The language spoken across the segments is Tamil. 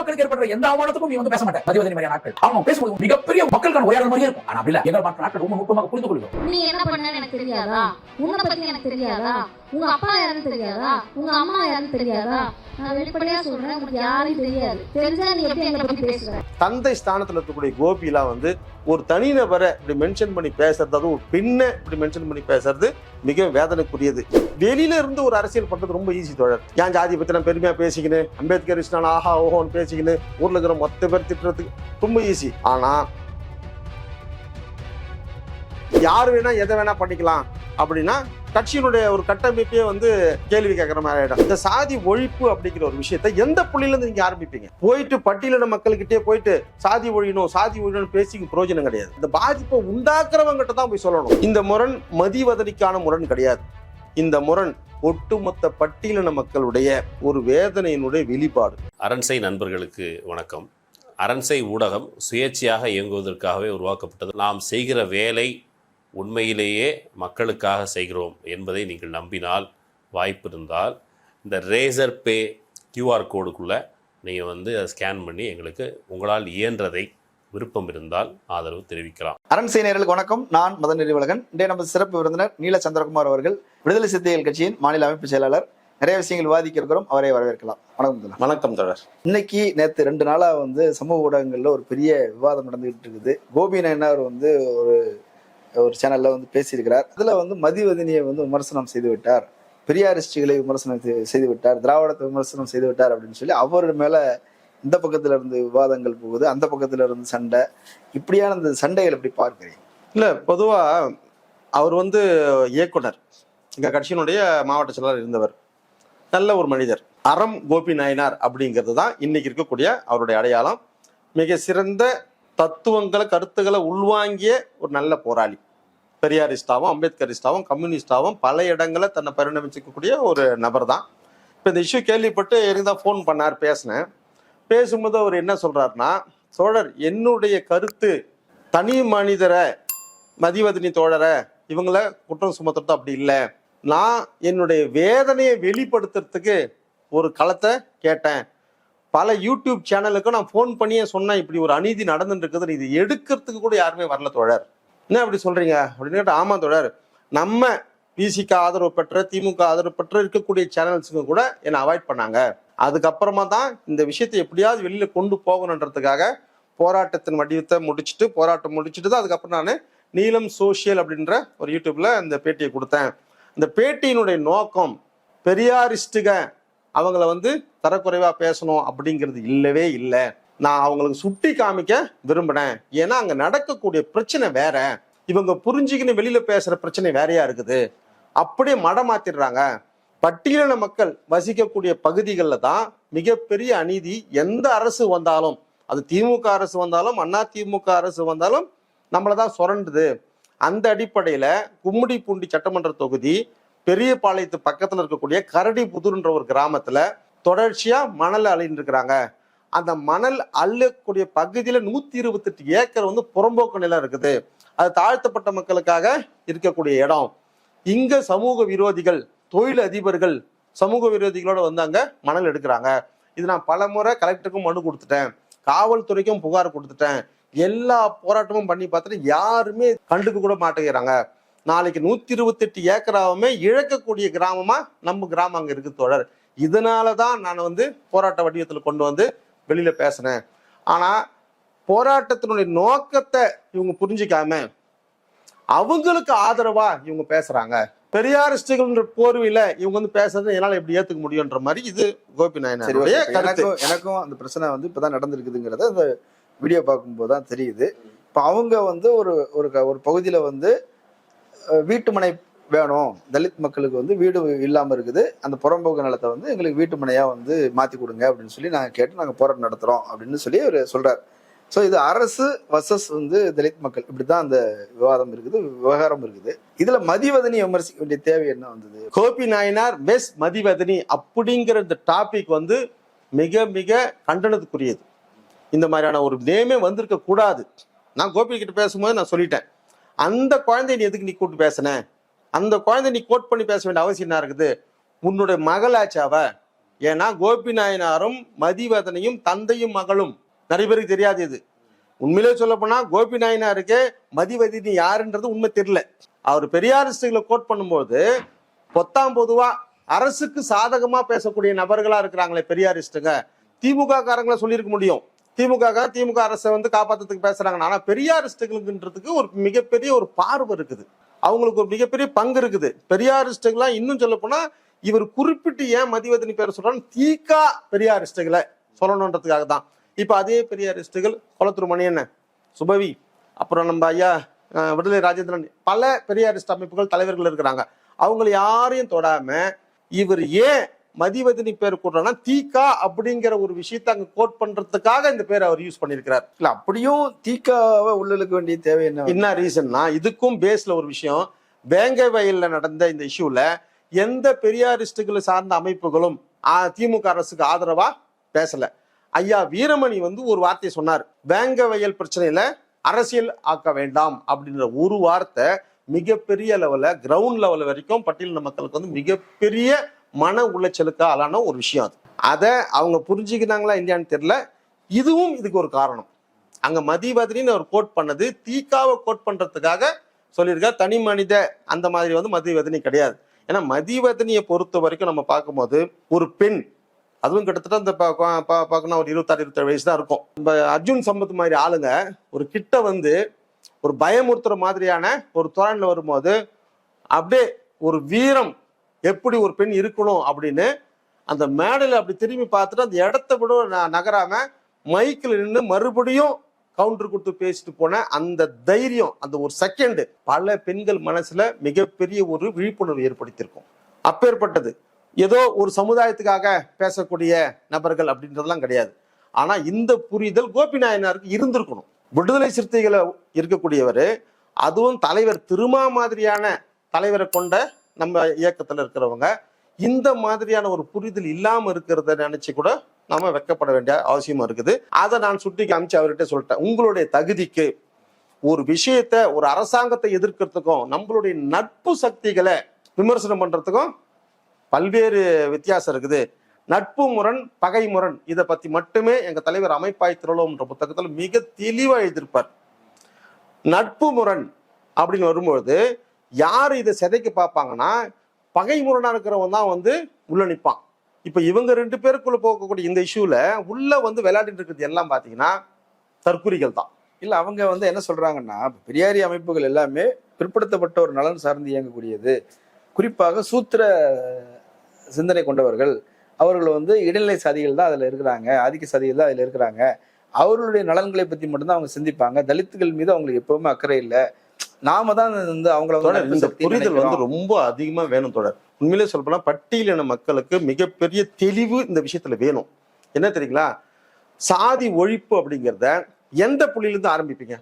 மக்களுக்கு ஏற்படுற எந்த அவமானத்துக்கும் நீ வந்து பேச மாட்டேன் மதிவதனி மாதிரியான நாட்கள் அவங்க பேசும்போது மிகப்பெரிய மக்களுக்கான உரையாடல் மாதிரியே இருக்கும். ஆனா அப்படி இல்ல எங்கள் மற்ற நாட்கள் ரொம்ப நுட்பமாக புரிந்து கொள்கிறோம் நீ என்ன பண்ண எனக்கு தெரியாதா? உன்னை பத்தி எனக்கு தெரியாதா? உங்க அப்பா யாருன்னு தெரியாதா? உங்க அம்மா யாருன்னு தெரியாதா? நான் வெளிப்படையா சொல்றேன் உங்களுக்கு யாரையும் தெரியாது. தெரிஞ்சா நீ எப்படி எங்களை பத்தி பேசுற தந்தை ஸ்தானத்துல இருக்கக்கூடிய கோபிலா வந்து ஒரு தனிநபரை இப்படி மென்ஷன் பண்ணி பேசுறது அதுவும் ஒரு பெண்ணை இப்படி மென்ஷன் பண்ணி பேசுறது மிக வேதனைக்குரியது. வெளியில இருந்து ஒரு அரசியல் பண்றது ரொம்ப ஈஸி தோழர். ஏன் ஜாதி பத்தி நான் பெருமையா பேசிக்கின்னு அம்பேத்கர் இஸ்லாம் ஆஹா ஓஹோன்னு பேசிக்கின்னு ஊர்ல இருக்கிற மொத்த பேர் திட்டுறதுக்கு ரொம்ப ஈஸி ஆனா யார் வேணா எதை வேணா பண்ணிக்கலாம். அப்படின்னா கட்சியினுடைய ஒரு கட்டமைப்பே வந்து கேள்வி கேட்கற மாதிரி ஆயிடும். இந்த சாதி ஒழிப்பு அப்படிங்கிற ஒரு விஷயத்தை எந்த புள்ளியில இருந்து நீங்க ஆரம்பிப்பீங்க? போயிட்டு பட்டியலின மக்கள்கிட்டே போயிட்டு சாதி ஒழியணும் சாதி ஒழியணும் பேசி பிரயோஜனம் கிடையாது. இந்த பாதிப்பை உண்டாக்குறவங்கிட்ட தான் போய் சொல்லணும். இந்த முரண் மதிவதனிக்கான முரண் கிடையாது. இந்த முரண் ஒட்டுமொத்த பட்டியலின மக்களுடைய ஒரு வேதனையினுடைய வெளிப்பாடு. அரண்சை நண்பர்களுக்கு வணக்கம். அரண்சை ஊடகம் சுயேட்சையாக இயங்குவதற்காகவே உருவாக்கப்பட்டது. நாம் செய்கிற வேலை உண்மையிலேயே மக்களுக்காக செய்கிறோம் என்பதை நீங்கள் நம்பினால் வாய்ப்பு இருந்தால் இந்த ரேசர் பே கியூஆர் கோடுக்குள்ளே நீங்கள் வந்து அதை ஸ்கேன் பண்ணி எங்களுக்கு உங்களால் இயன்றதை விருப்பம் இருந்தால் ஆதரவு தெரிவிக்கலாம். அரண் நேயர்களுக்கு வணக்கம். நான் மதன் நெறிவழகன். இன்றைய நமது சிறப்பு விருந்தினர் நீல சந்திரகுமார் அவர்கள் விடுதலை சிறுத்தைகள் கட்சியின் மாநில அமைப்பு செயலாளர். நிறைய விஷயங்கள் விவாதிக்க இருக்கிறோம். அவரை வரவேற்கலாம். வணக்கம் வணக்கம் தோழர். இன்னைக்கு நேற்று ரெண்டு நாளா வந்து சமூக ஊடகங்கள்ல ஒரு பெரிய விவாதம் நடந்துகிட்டு இருக்குது. கோபி நயனார் வந்து ஒரு ஒரு சேனல்ல வந்து பேசியிருக்கிறார். அதுல வந்து மதிவதனியை வந்து விமர்சனம் செய்து விட்டார். பெரியாரிஸ்டுகளை விமர்சனம் செய்- செய்து விட்டார். திராவிடத்தை விமர்சனம் செய்து விட்டார் அப்படின்னு சொல்லி அவர் மேல இந்த பக்கத்துல இருந்து விவாதங்கள் போகுது அந்த பக்கத்துல இருந்து சண்டை. இப்படியான இந்த சண்டைகள் எப்படி பார்க்கிறீங்க? இல்ல பொதுவா அவர் வந்து இயக்குனர். எங்க கட்சியினுடைய மாவட்ட செயலாளர் இருந்தவர். நல்ல ஒரு மனிதர். அறம் கோபி நாயனார் அப்படிங்கிறது தான் இன்னைக்கு இருக்கக்கூடிய அவருடைய அடையாளம். மிக சிறந்த தத்துவங்களை கருத்துக்களை உள்வாங்கிய ஒரு நல்ல போராளி. பெரியாரிஸ்டாவும் அம்பேத்கரிஸ்டாவும் கம்யூனிஸ்டாவும் பல இடங்களை தன்னை பரிணமிச்சிக்கக்கூடிய ஒரு நபர் தான். இப்போ இந்த இஷ்யூ கேள்விப்பட்டு எனக்கு தான் ஃபோன் பண்ணார் பேசினேன். பேசும்போது அவர் என்ன சொல்கிறாருன்னா சோழர் என்னுடைய கருத்து தனி மனிதரை மதிவதனி தோழரை இவங்களை குற்றம் சுமத்துறது அப்படி இல்லை. நான் என்னுடைய வேதனையை வெளிப்படுத்துறதுக்கு ஒரு களத்தை கேட்டேன். பல யூடியூப் சேனலுக்கும் நான் ஃபோன் பண்ணியே சொன்னேன் இப்படி ஒரு அநீதி நடந்துட்டு இருக்குது இது எடுக்கிறதுக்கு கூட யாருமே வரல தோழர். என்ன அப்படி சொல்றீங்க? அப்படின்னு கேட்டால் ஆமா தோழர். நம்ம பிசிக்கு ஆதரவு பெற்ற திமுக ஆதரவு பெற்ற இருக்கக்கூடிய சேனல்ஸுங்க கூட என்னை அவாய்ட் பண்ணாங்க. அதுக்கப்புறமா தான் இந்த விஷயத்தை எப்படியாவது வெளியில கொண்டு போகணுன்றதுக்காக போராட்டத்தின் வடிவத்தை முடிச்சுட்டு போராட்டம் முடிச்சுட்டு தான் அதுக்கப்புறம் நான் நீலம் சோஷியல் அப்படின்ற ஒரு யூடியூப்ல இந்த பேட்டியை கொடுத்தேன். இந்த பேட்டியினுடைய நோக்கம் பெரியாரிஸ்டுக அவங்கள வந்து தரக்குறைவாக பேசணும் அப்படிங்கிறது இல்லவே இல்லை. நான் அவங்களுக்கு சுட்டி காமிக்க விரும்பினேன். ஏன்னா அங்கே நடக்கக்கூடிய பிரச்சனை வேற. இவங்க புரிஞ்சுக்கின்னு வெளியில் பேசுகிற பிரச்சனை வேறையா இருக்குது. அப்படியே மடமாத்திடுறாங்க பட்டியலின மக்கள் வசிக்கக்கூடிய பகுதிகளில் தான் மிகப்பெரிய அநீதி எந்த அரசு வந்தாலும் அது திமுக அரசு வந்தாலும் அண்ணா திமுக அரசு வந்தாலும் நம்மளை தான் சுரண்டுது. அந்த அடிப்படையில் கும்மிடி பூண்டி சட்டமன்ற தொகுதி பெரியபாளையத்து பக்கத்தில் இருக்கக்கூடிய கரடி புதூர்ன்ற ஒரு கிராமத்தில் தொடர்ச்சியாக மணல் அள்ளிட்டு இருக்கிறாங்க. அந்த மணல் அள்ளக்கூடிய பகுதியில் நூற்றி இருபத்தெட்டு ஏக்கர் வந்து புறம்போக்கு நிலம் இருக்குது. அது தாழ்த்தப்பட்ட மக்களுக்காக இருக்கக்கூடிய இடம். இங்க சமூக விரோதிகள் தொழில் அதிபர்கள் சமூக விரோதிகளோட வந்து அங்கே மணல் எடுக்கிறாங்க. இது நான் பல முறை கலெக்டருக்கும் மனு கொடுத்துட்டேன். காவல்துறைக்கும் புகார் கொடுத்துட்டேன். எல்லா போராட்டமும் பண்ணி பார்த்துட்டு யாருமே கண்டுக்க கூட மாட்டேங்கிறாங்க. நாளைக்கு நூத்தி இருபத்தெட்டு ஏக்கராவுமே இழக்கக்கூடிய கிராமமா நம்ம கிராமம் அங்க இருக்கு தோழர் இதனாலதான் நான் வந்து போராட்ட வடிவத்தில் கொண்டு வந்து வெளியில பேசினேன். ஆனா போராட்டத்தினுடைய நோக்கத்தை இவங்க புரிஞ்சிக்காம அவங்களுக்கு ஆதரவா இவங்க பேசுறாங்க. பெரியாரிஸ்டுகள் போர்வையில இவங்க வந்து பேசுறது என்னால எப்படி ஏத்துக்க முடியுன்ற மாதிரி இது கோபி நாயனாருடைய எனக்கும் எனக்கும் அந்த பிரச்சனை வந்து இப்பதான் நடந்திருக்குதுங்கிறத அந்த வீடியோ பார்க்கும்போது தான் தெரியுது. இப்போ அவங்க வந்து ஒரு ஒரு ஒரு பகுதியில வந்து அஹ், வீட்டு மனை வேணும். தலித் மக்களுக்கு வந்து வீடு இல்லாமல் இருக்குது. அந்த புறம்போக்கு நிலத்தை வந்து எங்களுக்கு வீட்டு மனையாக வந்து மாற்றி கொடுங்க அப்படின்னு சொல்லி நாங்கள் கேட்டு நாங்கள் போராட்டம் நடத்துகிறோம் அப்படின்னு சொல்லி அவர் சொல்கிறார் ஸோ இது அரசு வசஸ் வந்து தலித் மக்கள். இப்படி தான் அந்த விவாதம் இருக்குது விவகாரம் இருக்குது. இதில் மதிவதனி விமர்சிக்க வேண்டிய தேவை என்ன வந்தது? கோபி நாயனார் வெஸ் மதிவதனி அப்படிங்கிற இந்த டாபிக் வந்து மிக மிக கண்டனத்துக்குரியது. இந்த மாதிரியான ஒரு நேமே வந்திருக்க கூடாது நான் கோபி கிட்ட பேசும்போது நான் சொல்லிட்டேன். அந்த குழந்தைய நீ எதுக்கு நீ கூப்பிட்டு பேசின? அந்த குழந்தை நீ கோட் பண்ணி பேச வேண்டிய அவசியம் என்ன இருக்குது? உன்னுடைய மகளாச்சாவ ஏன்னா கோபி நாயனாரும் மதிவதனையும் தந்தையும் மகளும். நிறைய பேருக்கு தெரியாது இது. உண்மையிலே சொல்ல போனா கோபி நாயனாருக்கு மதிவதினி யாருன்றது உண்மை தெரியல. அவர் பெரியாரிஸ்டுகளை கோட் பண்ணும்போது பொத்தாம் பொதுவா அரசுக்கு சாதகமா பேசக்கூடிய நபர்களா இருக்கிறாங்களே பெரியாரிஸ்டுங்க திமுக காரங்களை சொல்லியிருக்க முடியும். திமுக திமுக அரசை வந்து காப்பாற்றுறதுக்கு பேசுறாங்க. ஆனா பெரியாரிஸ்டுகளுக்குன்றதுக்கு ஒரு மிகப்பெரிய ஒரு பார்வை இருக்குது. அவங்களுக்கு ஒரு மிகப்பெரிய பங்கு இருக்குது. பெரியாரிஸ்டுகள்லாம் இன்னும் சொல்ல போனா இவர் குறிப்பிட்டு ஏன் மதிவதனி பேர் சொல்றான்னு தீக்கா பெரியாரிஸ்டுகளை சொல்லணுன்றதுக்காக தான். இப்ப அதே பெரியாரிஸ்டுகள் குளத்தூர் மணியண்ண சுபவி. அப்புறம் நம்ம ஐயா விடுதலை ராஜேந்திரன். பல பெரியாரிஸ்ட் அமைப்புகள் தலைவர்கள் இருக்கிறாங்க. அவங்களை யாரையும் தொடாம இவர் ஏன் மதிவதனி பேர் கூடுறா தீகா அப்படிங்கிற ஒரு விஷயத்தை அங்க கோட் பண்றதுக்காக இந்த பேர் அவர் யூஸ் பண்ணியிருக்கிறார். இல்ல அப்படியும் தீக்காவை உள்ளலுக்க வேண்டிய தேவை என்ன? என்ன ரீசன்னா இதுக்கும் பேஸ்ல ஒரு விஷயம் வேங்கை வயல்ல நடந்த இந்த இஷ்யூல எந்த பெரியாரிஸ்டுகளை சார்ந்த அமைப்புகளும் திமுக அரசுக்கு ஆதரவா பேசல. ஐயா வீரமணி வந்து ஒரு வார்த்தையை சொன்னார் வேங்க வயல் பிரச்சனையில அரசியல் ஆக்க வேண்டாம் அப்படின்ற ஒரு வார்த்தை மிகப்பெரிய லெவல்ல கிரவுண்ட் லெவல் வரைக்கும் பட்டியலின மக்களுக்கு வந்து மிகப்பெரிய மன உளைச்சலுக்கு ஆளான ஒரு விஷயம் அது. அதை அவங்க புரிஞ்சுக்கினாங்களா இல்லையான்னு தெரியல. இதுவும் இதுக்கு ஒரு காரணம். அங்க மதிவதனின்னு அவர் கோட் பண்ணது தீக்காவை கோட் பண்றதுக்காக சொல்லியிருக்கா தனி மனித அந்த மாதிரி வந்து மதிவதனி கிடையாது. ஏன்னா மதிவதனியை பொறுத்த வரைக்கும் நம்ம பார்க்கும்போது ஒரு பெண் அதுவும் கிட்டத்தட்ட இந்த பா- பா- பா- பார்க்கணும் ஒரு இருபத்தாறு இருபத்தேழு வயசு தான் இருக்கும். நம்ம அர்ஜுன் சம்பத் மாதிரி ஆளுங்க ஒரு கிட்ட வந்து ஒரு பயமுறுத்துற மாதிரியான ஒரு தோரணில் வரும்போது அப்படியே ஒரு வீரம் எப்படி ஒரு பெண் இருக்கணும் அப்படின்னு அந்த மேடையில் அப்படி திரும்பி பார்த்துட்டு அந்த இடத்த விட நகராம மைக்கில் நின்று மறுபடியும் கவுண்டர் கொடுத்து பேசிட்டு போன அந்த தைரியம் அந்த ஒரு செகண்டு பல பெண்கள் மனசுல மிகப்பெரிய ஒரு விழிப்புணர்வு ஏற்படுத்தியிருக்கும். அப்பேற்பட்டது. ஏதோ ஒரு சமுதாயத்துக்காக பேசக்கூடிய நபர்கள் அப்படின்றதெல்லாம் கிடையாது. ஆனா இந்த புரிதல் கோபி நாயனாருக்கு இருந்திருக்கணும். விடுதலை சிறுத்தைகளை இருக்கக்கூடியவர் அதுவும் தலைவர் திருமா மாதிரியான தலைவரை கொண்ட நம்ம இயக்கத்துல இருக்கிறவங்க இந்த மாதிரியான ஒரு புரிதல் இல்லாம இருக்கிறத நினைச்சு கூட நாம வெக்கப்பட வேண்டிய அவசியமா இருக்குது. அதை நான் சுட்டி காமிச்சு அவர்கிட்ட சொல்லிட்டேன். உங்களுடைய தகுதிக்கு ஒரு விஷயத்த ஒரு அரசாங்கத்தை எதிர்க்கிறதுக்கும் நம்மளுடைய நட்பு சக்திகளை விமர்சனம் பண்றதுக்கும் பல்வேறு வித்தியாசம் இருக்குது. நட்பு முரண் பகை முரண் இதை பத்தி மட்டுமே எங்க தலைவர் அமைப்பாய் திருளோம்ன்ற புத்தகத்தில் மிக தெளிவாக எழுதியிருப்பார். நட்பு முரண் அப்படின்னு வரும்பொழுது யார் இதை சிதைக்க பார்ப்பாங்கன்னா பகை முரணா இருக்கிறவன் தான் வந்து உள்ள நிற்பான் இப்போ இவங்க ரெண்டு பேருக்குள்ள போகக்கூடிய இந்த இஷ்யூல உள்ள வந்து விளையாடிட்டு இருக்கிறது எல்லாம் பார்த்தீங்கன்னா தற்குறிகள் தான். இல்லை அவங்க வந்து என்ன சொல்றாங்கன்னா பெரியாரி அமைப்புகள் எல்லாமே பிற்படுத்தப்பட்ட ஒரு நலன் சார்ந்து இயங்கக்கூடியது. குறிப்பாக சூத்திர சிந்தனை கொண்டவர்கள் அவர்கள் வந்து இடைநிலை சாதிகள் தான் அதில் இருக்கிறாங்க ஆதிக்க சாதிகள் தான் அதில் இருக்கிறாங்க. அவர்களுடைய நலன்களை பற்றி மட்டும்தான் அவங்க சிந்திப்பாங்க. தலித்துகள் மீது அவங்களுக்கு எப்பவுமே அக்கறை இல்லை. நாம தான் வந்து அவங்கள இந்த புரிதல் வந்து. ரொம்ப அதிகமா வேணும் தொடர். உண்மையிலே சொல்ல போனா பட்டியலின மக்களுக்கு மிகப்பெரிய தெளிவு இந்த விஷயத்துல வேணும். என்ன தெரியுங்களா? சாதி ஒழிப்பு அப்படிங்கிறத எந்த புள்ளியில இருந்து ஆரம்பிப்பீங்க?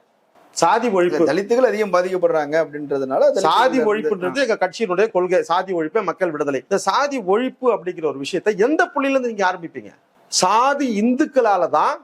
சாதி ஒழிப்பு. தலித்துகள் அதிகம் பாதிக்கப்படுறாங்க அப்படின்றதுனால சாதி ஒழிப்புன்றது எங்க கட்சியினுடைய கொள்கை. சாதி ஒழிப்பே மக்கள் விடுதலை. இந்த சாதி ஒழிப்பு அப்படிங்கிற ஒரு விஷயத்தை எந்த புள்ளியில இருந்து நீங்க ஆரம்பிப்பீங்க? சாதி இந்துக்களால தான்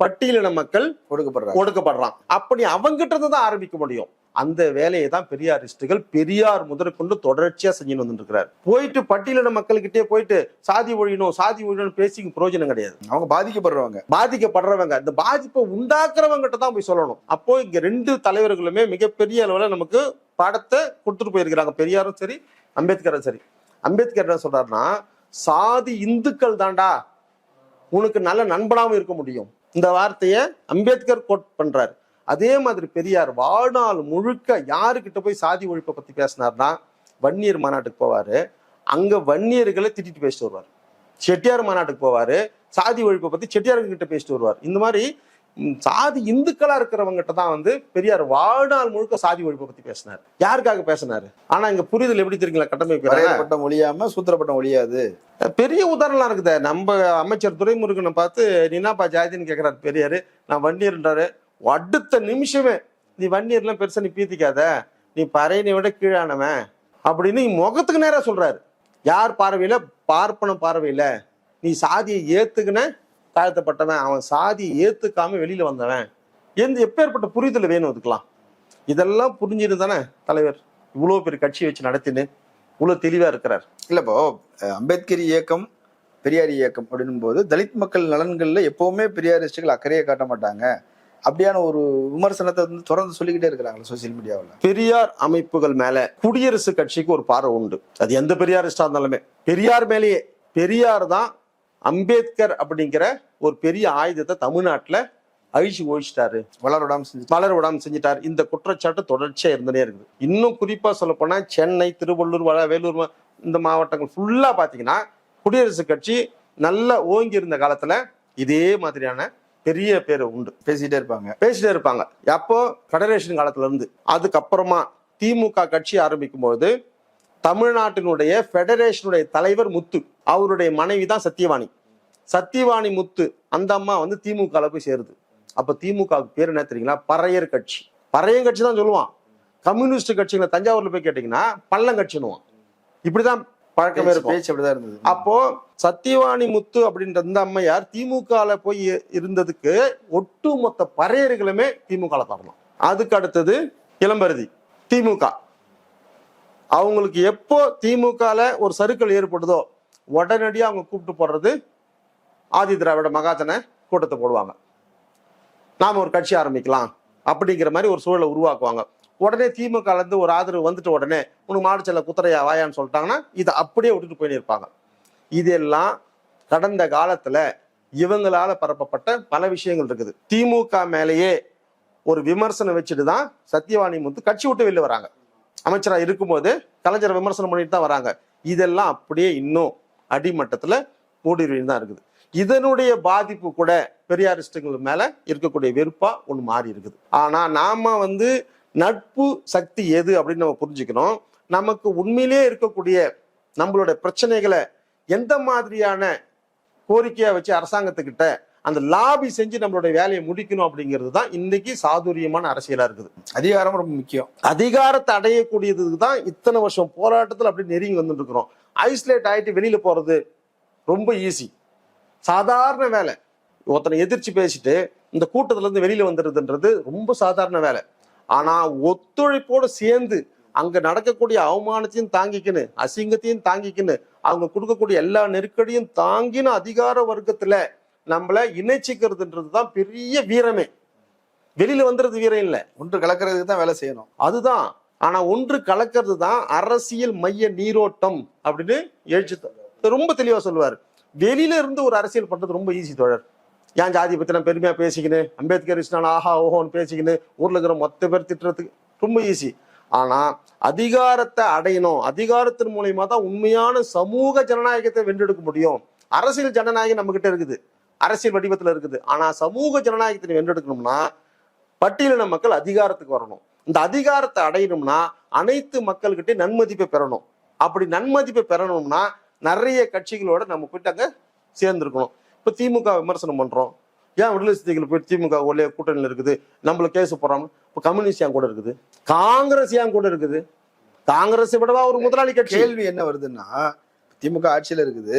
பட்டியலின மக்கள் ஒடுக்கப்படுறாங்க. ஒடுக்கப்படுறான் அப்படி அவங்கிட்ட இருந்து தான் ஆரம்பிக்க முடியும். அந்த வேலையை தான் பெரியாரிஸ்டுகள் பெரியார் முதற்கொண்டு தொடர்ச்சியா செஞ்சுன்னு வந்துட்டு இருக்கிறார் போயிட்டு பட்டியலின மக்கள்கிட்டயே போயிட்டு சாதி ஒழியணும் சாதி ஒழியணும் பேசி பிரயோஜனம் கிடையாது. அவங்க பாதிக்கப்படுறவங்க. பாதிக்கப்படுறவங்க. இந்த பாதிப்பை உண்டாக்குறவங்கிட்ட தான் போய் சொல்லணும். அப்போ இங்க ரெண்டு தலைவர்களுமே மிகப்பெரிய அளவுல நமக்கு பாடத்தை கொடுத்துட்டு போயிருக்கிறாங்க. பெரியாரும் சரி அம்பேத்கரும் சரி. அம்பேத்கர் என்ன சொல்றாருன்னா சாதி இந்துக்கள் தாண்டா உனக்கு நல்ல நண்பனாவும் இருக்க முடியும். இந்த வார்த்தையை அம்பேத்கர் கோட் பண்றாரு. அதே மாதிரி பெரியார் வாழ்நாள் முழுக்க யாருக்கிட்ட போய் சாதி ஒழிப்பை பத்தி பேசினார்னா வன்னியர் மாநாட்டுக்கு போவாரு. அங்க வன்னியர்களை திட்டிட்டு பேசிட்டு வருவார். செட்டியார் மாநாட்டுக்கு போவாரு. சாதி ஒழிப்பை பத்தி செட்டியார்கள் கிட்ட பேசிட்டு வருவார். இந்த மாதிரி சாதி இந்துக்களா இருக்கிறவங்ககிட்ட தான் வந்து பெரியார் வாழ்நாள் முழுக்க சாதி ஒழிப்பை பத்தி பேசினார். யாருக்காக பேசினாரு? ஆனா இங்க புரிதல் எப்படி தெரியுங்களா? கட்டமைப்பு ஒழியாம சூத்திரப்பட்டம் ஒழியாது பெரிய உதாரணம் இருக்குது. நம்ம அமைச்சர் துரைமுருகனை பார்த்து நீ என்னப்பா ஜாதின்னு கேட்கிறாரு பெரியாரு. நான் வன்னியர்ன்றாரு. அடுத்த நிமிஷமே நீ வன்னியர்லாம் பெருசா நீ பீத்திக்காத நீ பறையனை விட கீழானவன் அப்படின்னு முகத்துக்கு நேரா சொல்றாரு. யார் பார்வையில? பார்ப்பன பார்வையில. நீ சாதியை ஏத்துக்கின தாழ்த்தப்பட்டவன் அவன் சாதியை ஏத்துக்காம வெளியில வந்தவன். எந்த எப்பேற்பட்ட புரிதல் வேணும் அதுக்கெல்லாம்? இதெல்லாம் புரிஞ்சிருந்தானே தானே தலைவர் இவ்வளோ பெரிய கட்சி வச்சு நடத்தின்னு இவ்வளோ தெளிவாக இருக்கிறார். இல்லை இப்போ அம்பேத்கர் இயக்கம் பெரியார் இயக்கம் அப்படின்னும் போது தலித் மக்கள் நலன்களில் எப்பவுமே பெரியாரிஸ்டுகள் அக்கறையை காட்ட மாட்டாங்க. அப்படியான ஒரு விமர்சனத்தை வந்து தொடர்ந்து சொல்லிக்கிட்டே இருக்கிறாங்களா சோசியல் மீடியாவில் பெரியார் அமைப்புகள் மேல குடியரசு கட்சிக்கு ஒரு பார்வை உண்டு. அது எந்த பெரியாரிஸ்டா இருந்தாலுமே. பெரியார் மேலேயே. பெரியார் தான் அம்பேத்கர் அப்படிங்கிற ஒரு பெரிய ஆயுதத்தை தமிழ்நாட்டுல அழிச்சு ஒழிச்சிட்டாரு. வளரவிடாம செஞ்சு வளர விடாம செஞ்சிட்டார். இந்த குற்றச்சாட்டு தொடர்ச்சியா இருந்துட்டே இருக்குது. இன்னும் குறிப்பா சொல்ல போனா சென்னை திருவள்ளூர் வட வேலூர் இந்த மாவட்டங்கள் ஃபுல்லா பாத்தீங்கன்னா குடியரசுக் கட்சி நல்ல ஓங்கி இருந்த காலத்துல இதே மாதிரியான பெரிய பேர் உண்டு. பேசிட்டே இருப்பாங்க. பேசிட்டே இருப்பாங்க. அப்போ ஃபெடரேஷன் காலத்துல இருந்து அதுக்கப்புறமா திமுக கட்சி ஆரம்பிக்கும் போது தமிழ்நாட்டினுடைய ஃபெடரேஷனுடைய தலைவர் முத்து அவருடைய மனைவி தான் சத்தியவாணி. சத்தியவாணி முத்து அந்த அம்மா வந்து திமுக போய் சேருது. அப்ப திமுக க்கு பேர் என்ன தெரியுங்களா? பறையர் கட்சி. பறையர் கட்சி தான் சொல்லுவான். கம்யூனிஸ்ட் கட்சிகளை தஞ்சாவூர்ல போய் கேட்டீங்கன்னா பள்ளங்கட்சின்னுவான் இப்படிதான் பழக்கமே பேச்சு அப்படிதான் இருந்தது. அப்போ சத்தியவாணி முத்து அப்படின்ற இந்த அம்மையார் திமுகல போய் இருந்ததுக்கு இருந்ததுக்கு ஒட்டுமொத்த பறையர்களுமே திமுகவில் தரணும் அதுக்கு அடுத்தது இளம்பருதி திமுக. அவங்களுக்கு எப்போ திமுகல ஒரு சருக்கள் ஏற்படுதோ உடனடியாக அவங்க கூப்பிட்டு போடுறது ஆதி திராவிட மகாஜன கூட்டத்தை போடுவாங்க. நாம ஒரு கட்சி ஆரம்பிக்கலாம் அப்படிங்கிற மாதிரி ஒரு சூழலை உருவாக்குவாங்க. உடனே திமுக இருந்து ஒரு ஆதரவு வந்துட்டு உடனே உனக்கு செல்ல குத்தரையா வாயான்னு சொல்லிட்டாங்கன்னா இதை அப்படியே விட்டுட்டு போயிருப்பாங்க இதெல்லாம் கடந்த காலத்துல இவங்களால பரப்பப்பட்ட பல விஷயங்கள் இருக்குது. திமுக மேலேயே ஒரு விமர்சனம் வச்சுட்டு தான் சத்யவாணி முத்து கட்சி விட்டு வெளில வராங்க. அமைச்சராக இருக்கும்போது கலைஞரை விமர்சனம் பண்ணிட்டு தான் வராங்க. இதெல்லாம் அப்படியே இன்னும் அடிமட்டத்தில் ஊடுருவி தான் இருக்குது. இதனுடைய பாதிப்பு கூட பெரியாரிஸ்டுகள் மேலே இருக்கக்கூடிய வெறுப்பாக ஒன்று மாறி இருக்குது. ஆனால் நாம் வந்து நட்பு சக்தி எது அப்படின்னு நம்ம புரிஞ்சுக்கணும். நமக்கு உண்மையிலேயே இருக்கக்கூடிய நம்மளுடைய பிரச்சனைகளை எந்த மாதிரியான கோரிக்கையா வச்சு அரசாங்கத்துக்கிட்ட அந்த லாபி செஞ்சு நம்மளுடைய வேலையை முடிக்கணும் அப்படிங்கிறது தான் இன்னைக்கு சாதுரியமான அரசியலா இருக்குது. அதிகாரம் ரொம்ப முக்கியம். அதிகாரத்தை அடையக்கூடியதுக்கு தான் இத்தனை வருஷம் போராட்டத்தில் அப்படி நெருங்கி வந்துட்டு இருக்கிறோம் ஐசோலேட் ஆயிட்டு வெளியில போறது ரொம்ப ஈஸி சாதாரண வேலை. ஒருத்தனை எதிர்த்து பேசிட்டு இந்த கூட்டத்துல இருந்து வெளியில வந்துடுறதுன்றது ரொம்ப சாதாரண வேலை. ஆனா ஒத்துழைப்போட சேர்ந்து அங்க நடக்கக்கூடிய அவமானத்தையும் தாங்கிக்கின்னு அசிங்கத்தையும் தாங்கிக்கின்னு அவங்க கொடுக்கக்கூடிய எல்லா நெருக்கடியும் தாங்கின அதிகார வர்க்கத்துல நம்மள இணைச்சிக்கிறதுன்றது தான் பெரிய வீரமே. வெளியில வந்துறது வீரம் இல்லை. ஒன்று கலக்கிறதுக்கு தான் வேலை செய்யணும். அதுதான். ஆனா ஒன்று கலக்கிறது தான் அரசியல் மைய நீரோட்டம் அப்படின்னு எழுச்சி ரொம்ப தெளிவா சொல்லுவார். வெளியில இருந்து ஒரு அரசியல் பண்றது ரொம்ப ஈஸி தோழர். ஏன் ஜாதி பத்தி நான் பெருமையா பேசிக்கின்னு அம்பேத்கர் இஸ்லாம் ஆஹா ஓஹோன்னு பேசிக்கின்னு ஊர்ல இருக்கிற மொத்த பேர் திட்டுறதுக்கு ரொம்ப ஈஸி ஆனா அதிகாரத்தை அடையணும். அதிகாரத்தின் மூலியமா தான் உண்மையான சமூக ஜனநாயகத்தை வென்றெடுக்க முடியும். அரசியல் ஜனநாயகம் நம்ம கிட்ட இருக்குது. அரசியல் வடிவத்துல இருக்குது. ஆனா சமூக ஜனநாயகத்தை வென்றெடுக்கணும்னா பட்டியலின மக்கள் அதிகாரத்துக்கு வரணும். இந்த அதிகாரத்தை அடையணும்னா அனைத்து மக்கள்கிட்ட நன்மதிப்பை பெறணும். அப்படி நன்மதிப்பை பெறணும்னா நிறைய கட்சிகளோட நம்ம போயிட்டு அங்க சேர்ந்துருக்கணும். இப்ப திமுக விமர்சனம் பண்றோம். ஏன் விடுதலை சிறுத்தைகள் போய் திமுக ஒரே கூட்டணியில் இருக்குது? நம்மள கேஸ் போடுறோம் இப்போ கம்யூனிஸ்ட் ஏன் கூட இருக்குது? காங்கிரஸ் ஏன் கூட இருக்குது? காங்கிரஸ் விடவா ஒரு முதலாளி கட்சி? கேள்வி என்ன வருதுன்னா திமுக ஆட்சியில் இருக்குது.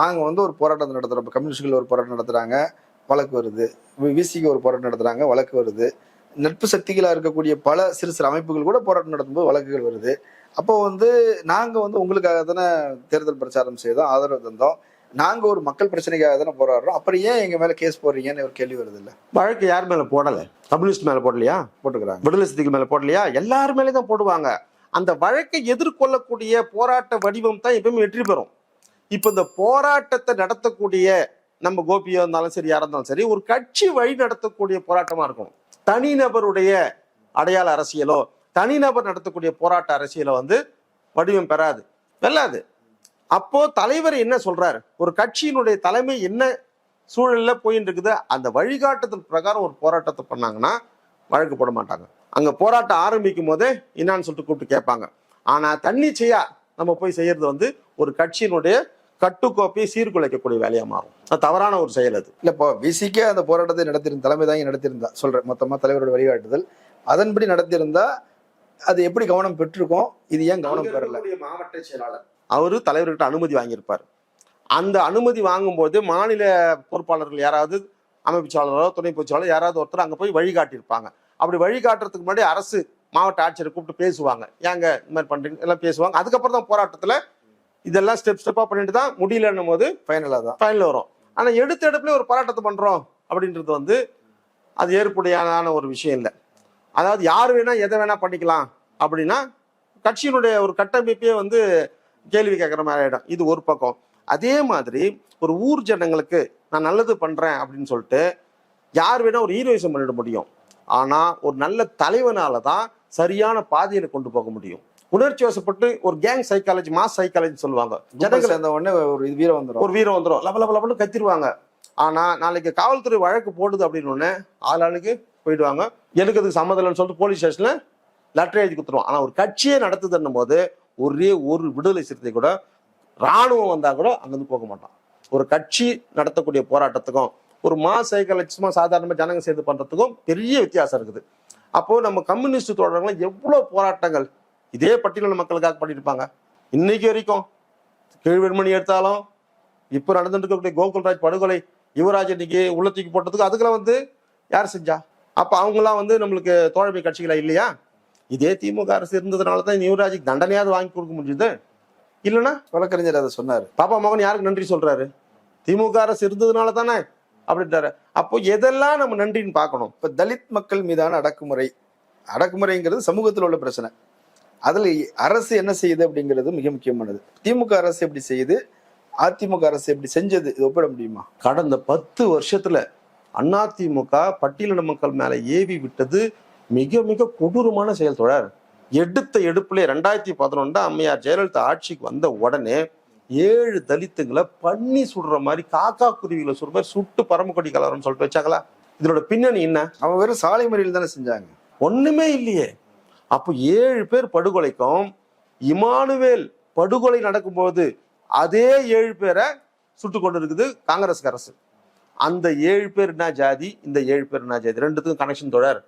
நாங்கள் வந்து ஒரு போராட்டம் நடத்துகிறோம் இப்போ கம்யூனிஸ்டுகள் ஒரு போராட்டம் நடத்துறாங்க. வழக்கு வருது. விசிக்கு ஒரு போராட்டம் நடத்துகிறாங்க வழக்கு வருது. நட்பு சக்திகளாக இருக்கக்கூடிய பல சிறு சிறு அமைப்புகள் கூட போராட்டம் நடத்தும்போது வழக்குகள் வருது. அப்போ வந்து நாங்கள் வந்து உங்களுக்காக தானே தேர்தல் பிரச்சாரம் செய்தோம் ஆதரவு தந்தோம். நாங்க ஒரு மக்கள் பிரச்சனைக்காக தானே போராடுறோம். அப்புறம் ஏன் எங்க மேல கேஸ் போடுறீங்கன்னு ஒரு கேள்வி வருது இல்ல? வழக்கு யார் மேல போடல? கம்யூனிஸ்ட் மேல போடலையா? போட்டுக்கிறாங்க. விடுதலை சிறுத்தைகள் மேல போடலையா? எல்லார் மேலே தான் போடுவாங்க. அந்த வழக்கை எதிர்கொள்ளக்கூடிய போராட்ட வடிவம் தான் எப்பவுமே வெற்றி பெறும். இப்ப இந்த போராட்டத்தை நடத்தக்கூடிய நம்ம கோபியா இருந்தாலும் சரி யாரா இருந்தாலும் சரி ஒரு கட்சி வழி நடத்தக்கூடிய போராட்டமா இருக்கும் தனிநபருடைய அடையாள அரசியலோ தனிநபர் நடத்தக்கூடிய போராட்ட அரசியலோ வந்து வடிவம் பெறாது. வெல்லாது. அப்போ தலைவர் என்ன சொல்றாரு? ஒரு கட்சியினுடைய தலைமை என்ன சூழல்ல போயின்னு இருக்குது அந்த வழிகாட்டுதல் பிரகாரம் ஒரு போராட்டத்தை பண்ணாங்கன்னா வழக்கு போட மாட்டாங்க. அங்க போராட்டம் ஆரம்பிக்கும் போதே என்னான்னு சொல்லிட்டு கூப்பிட்டு கேட்பாங்க. ஆனா தன்னிச்சையா நம்ம போய் செய்யறது வந்து ஒரு கட்சியினுடைய கட்டுக்கோப்பையை சீர்குலைக்கக்கூடிய வேலையா மாறும். அது தவறான ஒரு செயல் அது. இல்ல இப்போ விசிக்கே அந்த போராட்டத்தை நடத்திருந்த தலைமை தாங்கி நடத்தியிருந்தா சொல்றேன் மொத்தமா தலைவரோட வழிகாட்டுதல். அதன்படி நடத்தியிருந்தா அது எப்படி கவனம் பெற்றிருக்கோம்? இது ஏன் கவனம் பெறல? மாவட்ட செயலாளர் அவரு தலைவர்கிட்ட அனுமதி வாங்கியிருப்பார். அந்த அனுமதி வாங்கும்போது மாநில பொறுப்பாளர்கள் யாராவது அமைப்பு செயலாளரோ துணை பொதுச் செயலாளர் யாராவது ஒருத்தர் அங்க போய் வழிகாட்டியிருப்பாங்க. அப்படி வழிகாட்டுறதுக்கு முன்னாடி அரசு மாவட்ட ஆட்சியரை கூப்பிட்டு பேசுவாங்க. ஏங்க இந்த மாதிரி பண்றீங்க? எல்லாம் பேசுவாங்க. அதுக்கப்புறம் தான் போராட்டத்துல இதெல்லாம் ஸ்டெப் ஸ்டெப்பா பண்ணிட்டு தான் முடியலன்னும் போது ஃபைனலா தான். ஃபைனல் வரும். ஆனா எடுத்த எடுப்புல ஒரு போராட்டத்தை பண்றோம் அப்படின்றது வந்து அது ஏற்புடையான ஒரு விஷயம் இல்லை. அதாவது யார் வேணா எதை வேணா பண்ணிக்கலாம் அப்படின்னா கட்சியினுடைய ஒரு கட்டமைப்பே வந்து கேள்வி கேட்குற மாதிரி ஆயிடும். இது ஒரு பக்கம். அதே மாதிரி ஒரு ஊர் ஜனங்களுக்கு நான் நல்லது பண்றேன் அப்படின்னு சொல்லிட்டு யார் வேணா ஒரு ஹீரோயிசம் பண்ணிட முடியும். ஆனா ஒரு நல்ல தலைவனால தான் சரியான பாதையில கொண்டு போக முடியும். உணர்ச்சி வசப்பட்டு ஒரு கேங் சைக்காலஜி மாஸ் சைக்காலஜி சொல்லுவாங்க. ஜனங்கள் சேர்ந்த உடனே ஒரு இது வீரம் வந்துடும் ஒரு வீரம் வந்துடும் லப லப லபன்னு கத்திருவாங்க ஆனா நாளைக்கு காவல்துறை வழக்கு போடுது அப்படின்னு உடனே ஆளாளுக்கு போயிடுவாங்க. எனக்கு அதுக்கு சம்மதம்னு சொல்லிட்டு போலீஸ் ஸ்டேஷன்ல லெட்டர் எழுதி கொடுத்துருவோம் ஆனா ஒரு கட்சியே நடத்துதுன்னும் போது ஒரே ஒரு விடுதலை சிறுத்தை கூட ராணுவம் வந்தா கூட அங்கிருந்து போக மாட்டான். ஒரு கட்சி நடத்தக்கூடிய போராட்டத்துக்கும் ஒரு மா சைக்காலஜிஸ்மா சாதாரணமாக ஜனங்க சேர்ந்து பண்றதுக்கும் பெரிய வித்தியாசம் இருக்குது. அப்போ நம்ம கம்யூனிஸ்ட் தோழர்கள் எவ்வளோ போராட்டங்கள் இதே பட்டியலின மக்களுக்காக பண்ணியிருப்பாங்க. இன்னைக்கு வரைக்கும் கீழ்வெண்மணி எடுத்தாலும் இப்போ நடந்துட்டு இருக்கக்கூடிய கோகுல்ராஜ் படுகொலை யுவராஜ் இன்னைக்கு உள்ள தூக்கி போட்டதுக்கு அதுக்கெல்லாம் வந்து யார் செஞ்சா? அப்போ அவங்களாம் வந்து நம்மளுக்கு தோழமை கட்சிகளா இல்லையா? இதே திமுக அரசு இருந்ததுனால தான் யுவராஜுக்கு தண்டனையாவது வாங்கி கொடுக்க முடியுது இல்லைன்னா? வழக்கறிஞர் அதை சொன்னாரு. பாப்பா மகன் யாருக்கு நன்றி சொல்றாரு? திமுக அரசு இருந்ததுனால தானே அப்படின்றாரு. அப்போ எதெல்லாம் நம்ம நன்றின்னு பார்க்கணும்? இப்ப தலித் மக்கள் மீதான அடக்குமுறை. அடக்குமுறைங்கிறது சமூகத்தில் உள்ள பிரச்சனை. அதுல அரசு என்ன செய்யுது அப்படிங்கிறது மிக முக்கியமானது. திமுக அரசு எப்படி செய்யுது? அதிமுக அரசு எப்படி செஞ்சது? இது ஒப்பிட முடியுமா? கடந்த பத்து வருஷத்துல அதிமுக பட்டியலின மக்கள் மேல ஏவி விட்டது மிக மிக கொடூரமான செயல் தொடர் எடுத்த எடுப்புல ரெண்டாயிரத்தி பதினொன்று அம்மையார் ஜெயலலிதா ஆட்சிக்கு வந்த உடனே ஏழு தலித்துங்களை பண்ணி சுடுற மாதிரி காக்கா குருவிகளை சுடுற மாதிரி சுட்டு பரமக்கொடி கலவரம் சொல்லிட்டு வச்சாங்களா? இதனோட பின்னணி என்ன? அவன் வெறும் சாலை மறியல் தானே செஞ்சாங்க. ஒண்ணுமே இல்லையே. அப்போ ஏழு பேர் படுகொலைக்கும் இமானுவேல் படுகொலை நடக்கும்போது அதே ஏழு பேரை சுட்டு கொண்டு இருக்குது காங்கிரஸ் அரசு அந்த ஏழு பேர் என்ன ஜாதி? இந்த ஏழு பேர் என்ன ஜாதி? ரெண்டுத்துக்கும் கனெக்ஷன் தொடர்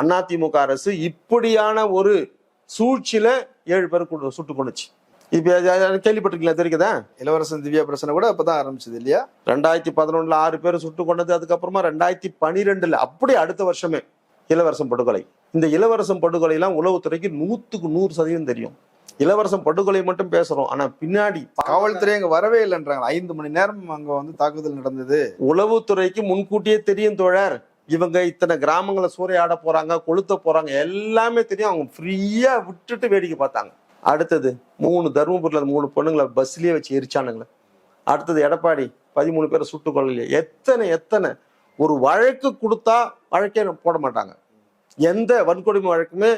அதிமுக அரசு இப்படியான ஒரு சூழ்ச்சியில ஏழு பேர் சுட்டு கொண்டுச்சு இப்ப கேள்விப்பட்டிருக்கீங்களா? தெரியுதா இளவரசன் திவ்யா பிரச்சனை கூட அப்பதான் ஆரம்பிச்சது இல்லையா? ரெண்டாயிரத்தி பதினொன்னுல ஆறு பேர் சுட்டு கொண்டது அதுக்கப்புறமா ரெண்டாயிரத்தி பனிரெண்டுல அப்படியே அடுத்த வருஷமே இளவரசன் படுகொலை. இந்த இளவரசன் படுகொலை எல்லாம் உளவுத்துறைக்கு நூத்துக்கு நூறு சதவீதம் தெரியும். இளவரசன் படுகொலை மட்டும் பேசுறோம். ஆனா பின்னாடி காவல்துறை அங்க வரவே இல்லைன்றாங்க. ஐந்து மணி நேரம் அங்க வந்து தாக்குதல் நடந்தது. உளவுத்துறைக்கு முன்கூட்டியே தெரியும் தோழர். இவங்க இத்தனை கிராமங்களை சூறையாட போறாங்க கொளுத்த போறாங்க எல்லாமே தெரியும். அவங்க ஃப்ரீயா விட்டுட்டு வேடிக்கை பார்த்தாங்க. அடுத்தது மூணு தருமபுரியில் மூணு பொண்ணுங்களை பஸ்லயே வச்சு எரிச்சானுங்களே அடுத்தது எடப்பாடி பதிமூணு பேரை சுட்டுக்கொள்ளலையே எத்தனை எத்தனை? ஒரு வழக்கு கொடுத்தா வழக்கே போட மாட்டாங்க. எந்த வன்கொடுமை வழக்குமே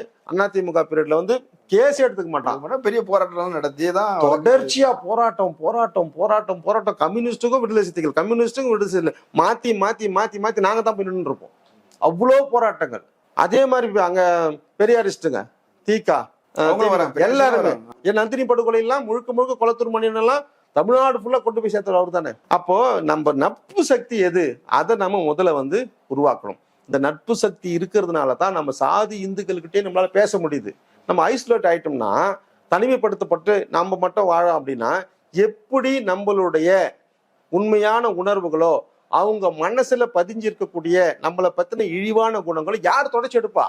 அதிமுக பீரியட்ல வந்து கேஸ் எடுத்துக்க மட்டும் பெரிய போராட்டம் நடத்தியே தான் தொடர்ச்சியா போராட்டம் போராட்டம் போராட்டம் போராட்டம். கம்யூனிஸ்டுக்கும் விடுதலை சிறுத்தைகள் கம்யூனிஸ்டுக்கும் விடுதலை சிறுத்தைகள். மாத்தி மாத்தி மாத்தி மாத்தி நாங்க தான் போய் நின்று இருப்போம். அவ்வளோ போராட்டங்கள். அதே மாதிரி அங்க பெரியாரிஸ்டுங்க தீகா எல்லாருமே. என் நந்தினி படுகொலை எல்லாம் முழுக்க முழுக்க குளத்தூர் மணியன் எல்லாம் தமிழ்நாடு ஃபுல்லா கொண்டு போய் சேர்த்தவர் அவர் தானே அப்போ நம்ம நட்பு சக்தி எது? அதை நம்ம முதல்ல வந்து உருவாக்கணும். இந்த நட்பு சக்தி இருக்கிறதுனால தான் நம்ம சாதி இந்துக்கள்கிட்டே நம்மளால பேச முடியுது. நம்ம ஐசோலேட் ஆயிட்டோம்னா தனிமைப்படுத்தப்பட்டு நம்ம மட்டும் வாழ அப்படின்னா எப்படி நம்மளுடைய உண்மையான உணர்வுகளோ அவங்க மனசுல பதிஞ்சிருக்கக்கூடிய நம்மளை பத்தின இழிவான குணங்களோ யார் தொடச்சி எடுப்பா?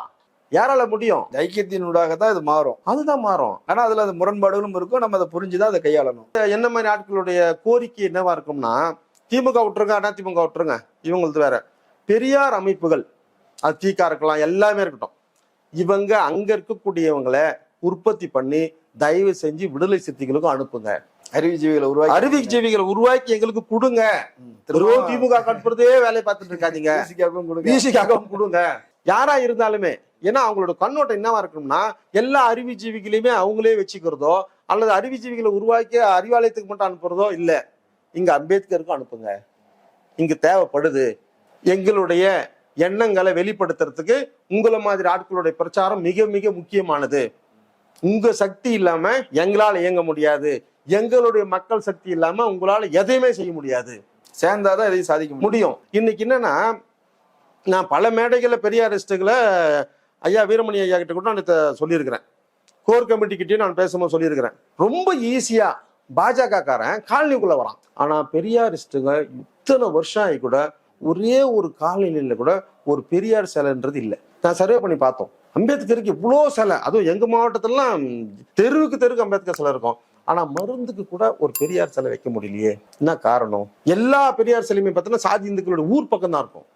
யாரால முடியும்? ஐக்கியத்தினூடாக தான் இது மாறும். அதுதான் மாறும். ஆனா அதுல அது முரண்பாடுகளும் இருக்கும். நம்ம அதை புரிஞ்சுதான் அதை கையாளணும். என்ன மாதிரி ஆட்களுடைய கோரிக்கை என்னவா இருக்கும்னா திமுக விட்டுருங்க அதிமுக விட்டுருங்க. இவங்களது வேற. பெரியார் அமைப்புகள் அது தீக்கா இருக்கலாம் எல்லாமே இருக்கட்டும். இவங்க அங்க இருக்கக்கூடியவங்களை உற்பத்தி பண்ணி தயவு செஞ்சு விடுதலை சிறுத்தைகளுக்கும் அனுப்புங்க. அறிவுஜீவிகளை உருவாக்கி அறிவிஜீவிகளை உருவாக்கி எங்களுக்கு கொடுங்க. திமுக கட்டுறதே வேலையை பார்த்துட்டு இருக்காதீங்க. பிசிக்காகவும் கொடுங்க. யாரா இருந்தாலுமே ஏன்னா அவங்களோட கண்ணோட்டம் என்னவா இருக்கணும்னா எல்லா அறிவுஜீவிகளையுமே அவங்களே வச்சுக்கிறதோ அல்லது அறிவுஜீவிகளை உருவாக்கி அறிவாலயத்துக்கு மட்டும் அனுப்புறதோ இல்ல இங்க அம்பேத்கருக்கும் அனுப்புங்க. இங்க தேவைப்படுது எங்களுடைய எண்ணங்களை வெளிப்படுத்துறதுக்கு உங்களை மாதிரி ஆட்களுடைய பிரச்சாரம் மிக மிக முக்கியமானது. உங்க சக்தி இல்லாம எங்களால இயங்க முடியாது. எங்களுடைய மக்கள் சக்தி இல்லாம உங்களால எதையுமே செய்ய முடியாது. சேர்ந்தாதான் எதையும் சாதிக்க முடியும். இன்னைக்கு என்னன்னா நான் பல மேடைகள்ல பெரியாரிஸ்டுகளை ஐயா வீரமணி ஐயா கிட்ட கூட நான் சொல்லியிருக்கிறேன். கோர் கமிட்டி கிட்டயும் நான் பேசும்போது சொல்லியிருக்கிறேன். ரொம்ப ஈஸியா பாஜக காரன் காலனிக்குள்ள வரான். ஆனா பெரியாரிஸ்டுங்க இத்தனை வருஷம் ஆகி கூட ஒரே ஒரு காலநிலையில் கூட ஒரு பெரியார் சிலைன்றது இல்லை. நான் சர்வே பண்ணி பார்த்தோம். அம்பேத்கருக்கு இவ்வளோ சிலை. அதுவும் எங்கள் மாவட்டத்திலலாம் தெருவுக்கு தெருவுக்கு அம்பேத்கர் சிலை இருக்கும். ஆனா மருந்துக்கு கூட ஒரு பெரியார் சிலை வைக்க முடியலையே. என்ன காரணம்? எல்லா பெரியார் சிலையுமே பார்த்தோன்னா சாதி இந்துக்களோட ஊர் பக்கம் தான் இருக்கும்.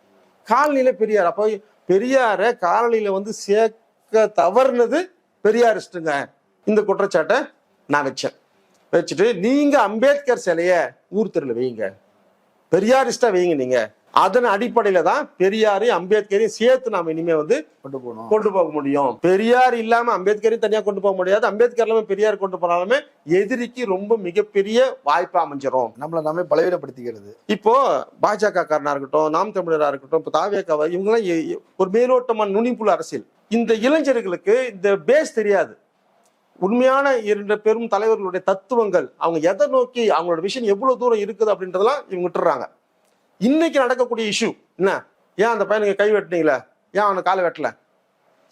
காலநிலை பெரியார். அப்போ பெரியார காலநிலையில் வந்து சேர்க்க தவறுனது பெரியாரிஸ்ட்டுங்க. இந்த குற்றச்சாட்டை நான் வச்சேன். வச்சுட்டு நீங்க அம்பேத்கர் சிலைய ஊர் தெருவில் வைங்க. பெரியாரிஸ்டா வைங்க நீங்க. அதன் அடிப்படையில தான் பெரியாரையும் அம்பேத்கரையும் சேர்த்து நாம இனிமே வந்து கொண்டு போகணும். கொண்டு போக முடியும். பெரியார் இல்லாம அம்பேத்கரையும் தனியா கொண்டு போக முடியாது. அம்பேத்கர் இல்லாம பெரியார் கொண்டு போனாலுமே எதிரிக்கு ரொம்ப மிகப்பெரிய வாய்ப்பு அமைஞ்சிரும். நம்மளை நாமே பலவீனப்படுத்திக்கிறது. இப்போ பாஜக காரனா இருக்கட்டும் நாம் தமிழரா இருக்கட்டும் இப்போ தாவேக்காவா இவங்கெல்லாம் ஒரு மேலோட்டமான நுனிப்புல அரசியல். இந்த இளைஞர்களுக்கு இந்த பேஸ் தெரியாது. உண்மையான இரண்டு பெரும் தலைவர்களுடைய தத்துவங்கள் அவங்க எதை நோக்கி அவங்களோட விஷன் எவ்வளவு தூரம் இருக்குது அப்படின்றதெல்லாம் இவங்க விட்டுறாங்க. இன்னைக்கு நடக்கக்கூடிய இஷ்யூ என்ன? ஏன் அந்த பையனுக்கு கை வெட்டினீங்களே? ஏன் அவனை காலை வெட்டல?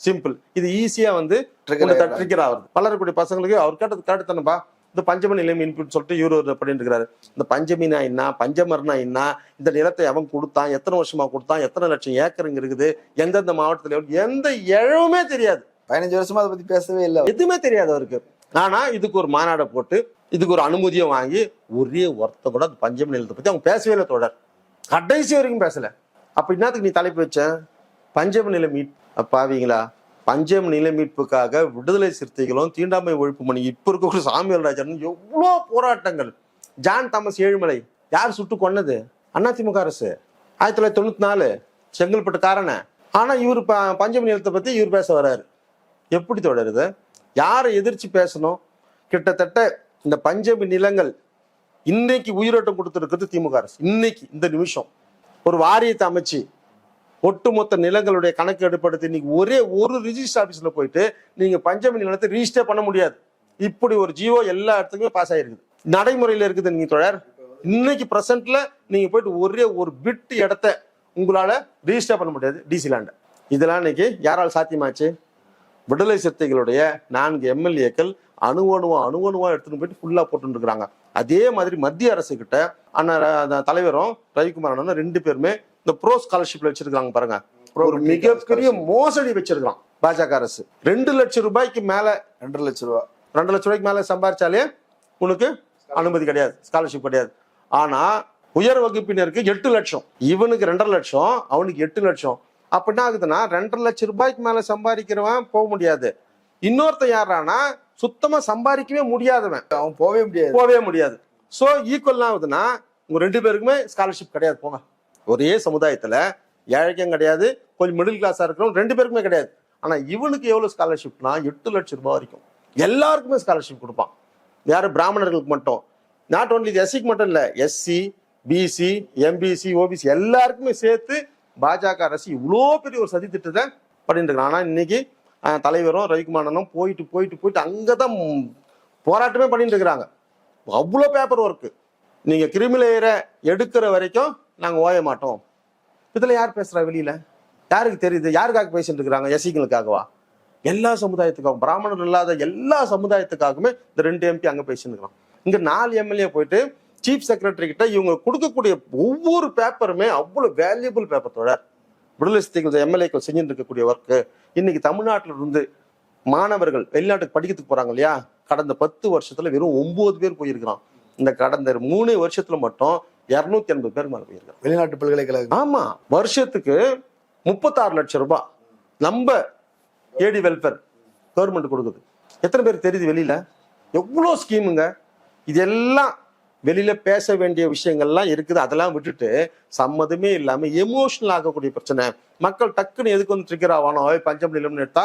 சிம்பிள் இது ஈஸியா வந்து. ட்ரிகர் ஆகுது. வளரக்கூடிய பசங்களுக்கு அவர் கேட்டது கேட்டுத்தானப்பா. இந்த பஞ்சம நிலம் இன்புட் சொல்லிட்டு இவரு அப்படின்னு இருக்கிறாரு இந்த பஞ்சமினா என்ன? பஞ்சமர்னா என்ன? இந்த நிலத்தை அவன் கொடுத்தான். எத்தனை வருஷமா கொடுத்தான்? எத்தனை லட்சம் ஏக்கருங்க இருக்குது? எந்தெந்த மாவட்டத்துல எந்த இழவுமே தெரியாது. பதினஞ்சு வருஷமா அதை பத்தி பேசவே இல்லை எதுவுமே தெரியாது அவருக்கு. ஆனா இதுக்கு ஒரு மாநாடை போட்டு இதுக்கு ஒரு அனுமதியை வாங்கி ஒரே ஒருத்த கூட அந்த பஞ்சமி நிலத்தை பத்தி அவங்க பேசவே இல்லை தொடர் கடைசி வரைக்கும் பேசல. அப்ப என்னத்துக்கு நீ தலைப்பு வச்ச? பஞ்சம நில மீட் பாவீங்களா? பஞ்சம நில மீட்புக்காக விடுதலை சிறுத்தைகளும் தீண்டாமை ஒழிப்பு மணி இப்ப இருக்கக்கூடிய சாமியல் ராஜன் எவ்வளோ போராட்டங்கள். ஜான் தாமஸ் ஏழுமலை யார் சுட்டு கொன்னது? அதிமுக அரசு. ஆயிரத்தி தொள்ளாயிரத்தி தொண்ணூத்தி நாலு செங்கல்பட்டு காரண ஆனா இவர் ப- பஞ்சமி நிலத்தை பத்தி இவர் பேச வர்றாரு எப்படி தொடருது? யாரை எதிர்த்து பேசணும்? கிட்டத்தட்ட இந்த பஞ்சமி நிலங்கள் இன்னைக்கு உயிரோட்டம் கொடுத்துருக்கிறது திமுக அரசு. இன்னைக்கு இந்த நிமிஷம். ஒரு வாரியத்தை அமைச்சு ஒட்டுமொத்த நிலங்களுடைய கணக்கு எடுப்படுத்தி இன்னைக்கு ஒரே ஒரு ரிஜிஸ்டர் ஆஃபீஸில் போயிட்டு நீங்க பஞ்சமி நிலத்தை ரிஜிஸ்டர் பண்ண முடியாது. இப்படி ஒரு ஜியோ எல்லா இடத்துக்குமே பாஸ் ஆயிருக்குது. நடைமுறையில இருக்குது நீங்க தொடர் இன்னைக்கு ப்ரெசென்ட்ல நீங்க போயிட்டு ஒரே ஒரு பிட்டு இடத்த உங்களால ரிஜிஸ்டர் பண்ண முடியாது டிசி லேண்ட் இதெல்லாம் இன்னைக்கு யாரால் சாத்தியமாச்சு? விடுதலை சிறுத்தைகளுடைய நான்கு எம்எல்ஏக்கள் அணுவணுவா அணுவணுவா எடுத்துன்னு போயிட்டு ஃபுல்லா போட்டு இருக்கிறாங்க. அதே மாதிரி மத்திய அரசு கிட்ட அண்ணா ர- அந்த தலைவரும் ரவிக்குமார் அண்ணனும் ரெண்டு பேருமே இந்த ப்ரோ ஸ்காலர்ஷிப்ல வச்சிருக்காங்க பாருங்க. ஒரு மிகப்பெரிய மோசடி வச்சிருக்கான் பாஜக அரசு. ரெண்டு லட்சம் ரூபாய்க்கு மேல ரெண்டரை லட்சம் ரூபா. ரெண்டு லட்சம் ரூபாய்க்கு மேல சம்பாரிச்சாலே உனக்கு அனுமதி கிடையாது ஸ்காலர்ஷிப் கிடையாது. ஆனா உயர் வகுப்பினருக்கு எட்டு லட்சம் இவனுக்கு ரெண்டரை லட்சம் அவனுக்கு எட்டு லட்சம். அப்ப என்ன ஆகுதுன்னா ரெண்டரை லட்சம் ரூபாய்க்கு மேல சம்பாதிக்கிறவன் போக முடியாது. இன்னொருத்தன் யாரானா சுத்தமா சம்பாதிக்கவே முடியாதவன். அவன் போகவே முடியாது. போகவே முடியாது. ஸோ ஈக்குவல் ஆகுதுன்னா உங்க ரெண்டு பேருக்குமே ஸ்காலர்ஷிப் கிடையாது போங்க. ஒரே சமுதாயத்துல ஏழைக்கும் கிடையாது கொஞ்சம் மிடில் கிளாஸா இருக்கிறவங்க ரெண்டு பேருக்குமே கிடையாது. ஆனா இவனுக்கு எவ்வளவு ஸ்காலர்ஷிப்னா எட்டு லட்சம் ரூபாய் வரைக்கும். எல்லாருக்குமே ஸ்காலர்ஷிப் கொடுப்பான். யாரு? பிராமணர்களுக்கு மட்டும். நாட் ஓன்லி எஸ்சிக்கு மட்டும் இல்ல எஸ்சி பிசி எம்பிசி ஓபிசி எல்லாருக்குமே சேர்த்து பாஜக அரசு இவ்வளோ பெரிய ஒரு சதி திட்டத்தை பண்ணிட்டு இருக்காங்க ஆனா இன்னைக்கு தலைவரும் ரவிக்குமாரனும் போயிட்டு போயிட்டு போயிட்டு அங்கே தான் போராட்டமே பண்ணிட்டு இருக்கிறாங்க. அவ்வளோ பேப்பர் ஒர்க்கு நீங்கள் கிரிமிலேயரை எடுக்கிற வரைக்கும் நாங்கள் ஓய மாட்டோம். இதில் யார் பேசுகிறா வெளியில? யாருக்கு தெரியுது? யாருக்காக பேசிட்டு இருக்கிறாங்க? எசிங்களுக்காகவா எல்லா சமுதாயத்துக்காகவும் பிராமணர் இல்லாத எல்லா சமுதாயத்துக்காகவுமே இந்த ரெண்டு எம்பி அங்கே பேசிட்டு இங்கே நாலு எம்எல்ஏ போயிட்டு சீஃப் செக்ரட்டரி கிட்ட இவங்க கொடுக்கக்கூடிய ஒவ்வொரு பேப்பருமே அவ்வளோ வேல்யூபிள் பேப்பர் தொடர் விடுதலை சிறுத்தைகள் எம்எல்ஏக்கள் செஞ்சுட்டு இருக்கக்கூடிய ஒர்க்கு இன்னைக்கு தமிழ்நாட்டில இருந்து மாணவர்கள் வெளிநாட்டுக்கு படிக்கிறதுக்கு போறாங்க இல்லையா? கடந்த பத்து வருஷத்துல வெறும் ஒன்பது பேர் போயிருக்கிறான். இந்த கடந்த மூணு வருஷத்துல மட்டும் இருநூத்தி எண்பது பேர் மேல போயிருக்காங்க வெளிநாட்டு பல்கலைக்கழகம் ஆமா வருஷத்துக்கு முப்பத்தாறு லட்சம் ரூபாய் நம்ம ஏடி வெல்ஃபேர் கவர்மெண்ட் கொடுக்குது. எத்தனை பேர் தெரியுது வெளியில? எவ்வளோ ஸ்கீமுங்க இதெல்லாம் வெளியில பேச வேண்டிய விஷயங்கள்லாம் இருக்குது. அதெல்லாம் விட்டுட்டு சம்மதமே இல்லாம எமோஷனல் ஆகக்கூடிய பிரச்சனை. மக்கள் டக்குன்னு எதுக்கு வந்து ட்ரிகர் ஆவானோ? பஞ்சம் நிலம்னு எடுத்தா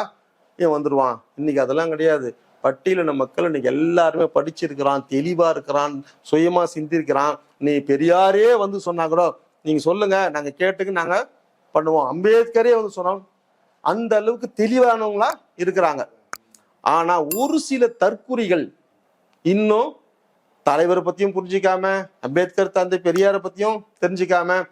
இவன் வந்துடுவான் இன்னைக்கு அதெல்லாம் கிடையாது. பட்டியலின மக்கள் இன்னைக்கு எல்லாருமே படிச்சிருக்கிறான் தெளிவா இருக்கிறான் சுயமா சிந்திருக்கிறான். நீ பெரியாரே வந்து சொன்னா கூட நீங்க சொல்லுங்க நாங்க கேட்டுக்கு நாங்க பண்ணுவோம். அம்பேத்கரே வந்து சொன்னோம். அந்த அளவுக்கு தெளிவானவங்களா இருக்கிறாங்க. ஆனா ஒரு சில தற்குறிகள் இன்னும் தலைவரை பத்தியும் புரிஞ்சிக்காம அம்பேத்கர் தந்தை பெரியாரை பத்தியும் தெரிஞ்சுக்காம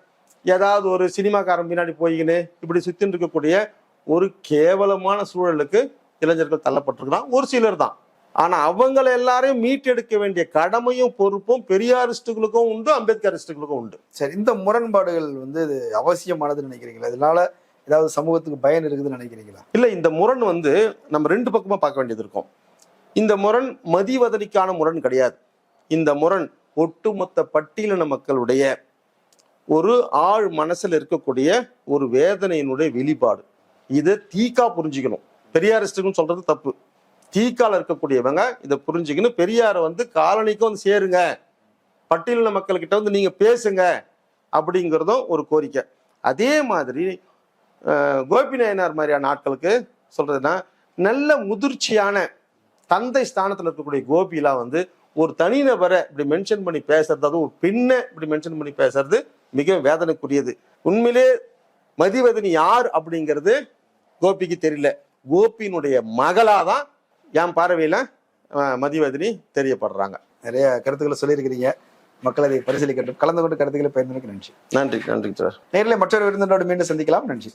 ஏதாவது ஒரு சினிமாக்காரன் பின்னாடி போய்கின்னு இப்படி சுத்தின்னு இருக்கக்கூடிய ஒரு கேவலமான சூழலுக்கு இளைஞர்கள் தள்ளப்பட்டிருக்கிறான். ஒரு சிலர் தான். ஆனா அவங்களை எல்லாரையும் மீட்டெடுக்க வேண்டிய கடமையும் பொறுப்பும் பெரியாரிஸ்டுகளுக்கும் உண்டு அம்பேத்கரிஸ்டுகளுக்கும் உண்டு. சரி இந்த முரண்பாடுகள் வந்து இது அவசியமானதுன்னு நினைக்கிறீங்களா? இதனால ஏதாவது சமூகத்துக்கு பயன் இருக்குதுன்னு நினைக்கிறீங்களா? இல்ல இந்த முரண் வந்து நம்ம ரெண்டு பக்கமா பார்க்க வேண்டியது இருக்கும். இந்த முரண் மதிவதனிக்கான முரண் கிடையாது. இந்த முரண் ஒட்டுமொத்த பட்டியலின மக்களுடைய ஒரு ஆழ் மனசில் இருக்கக்கூடிய ஒரு வேதனையினுடைய வெளிப்பாடு. இதை தீக்கா புரிஞ்சுக்கணும். பெரியாரிஸ்டுக்கும் சொல்றது தப்பு. தீக்கால இருக்கக்கூடியவங்க இதை புரிஞ்சுக்கணும் பெரியாரை வந்து காலனிக்கும் வந்து சேருங்க. பட்டியலின மக்கள்கிட்ட வந்து நீங்க பேசுங்க அப்படிங்கிறதும் ஒரு கோரிக்கை. அதே மாதிரி கோபி நாயனார் மாதிரியான ஆட்களுக்கு சொல்றதுன்னா நல்ல முதிர்ச்சியான தந்தை ஸ்தானத்தில் இருக்கக்கூடிய கோபிலாம் வந்து ஒரு தனிநபரை இப்படி மென்ஷன் பண்ணி பேசுறது அதுவும் ஒரு பெண்ணை இப்படி மென்ஷன் பண்ணி பேசுறது மிக வேதனைக்குரியது. உண்மையிலே மதிவதனி யார் அப்படிங்கிறது கோபிக்கு தெரியல. கோபியினுடைய மகளாதான் என் பார்வையில மதிவதனி தெரியப்படுறாங்க. நிறைய கருத்துக்களை சொல்லியிருக்கிறீங்க. மக்கள் அதை பரிசீலிக்கட்டும். கலந்து கொண்டு கருத்துக்களை பயன்படுத்த நன்றி. நன்றி நன்றி சார். நேரில் மற்றொரு விருந்தினரோடு மீண்டும் சந்திக்கலாம். நன்றி.